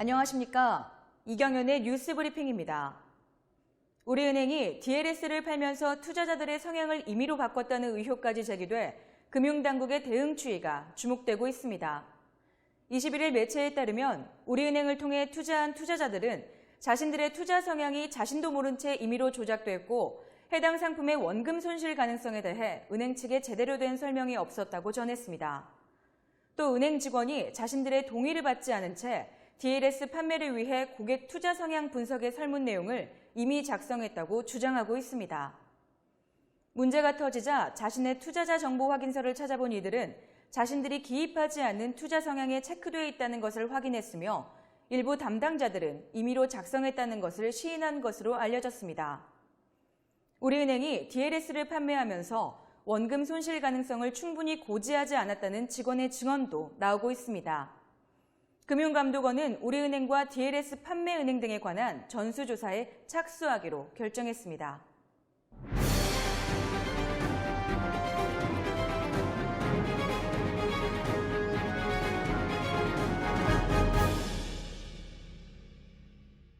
안녕하십니까. 이경연의 뉴스 브리핑입니다. 우리은행이 DLS를 팔면서 투자자들의 성향을 임의로 바꿨다는 의혹까지 제기돼 금융당국의 대응 추이가 주목되고 있습니다. 21일 매체에 따르면 우리은행을 통해 투자한 투자자들은 자신들의 투자 성향이 자신도 모른 채 임의로 조작됐고 해당 상품의 원금 손실 가능성에 대해 은행 측에 제대로 된 설명이 없었다고 전했습니다. 또 은행 직원이 자신들의 동의를 받지 않은 채 DLS 판매를 위해 고객 투자 성향 분석의 설문 내용을 이미 작성했다고 주장하고 있습니다. 문제가 터지자 자신의 투자자 정보 확인서를 찾아본 이들은 자신들이 기입하지 않는 투자 성향에 체크되어 있다는 것을 확인했으며 일부 담당자들은 임의로 작성했다는 것을 시인한 것으로 알려졌습니다. 우리은행이 DLS를 판매하면서 원금 손실 가능성을 충분히 고지하지 않았다는 직원의 증언도 나오고 있습니다. 금융감독원은 우리은행과 DLS 판매은행 등에 관한 전수조사에 착수하기로 결정했습니다.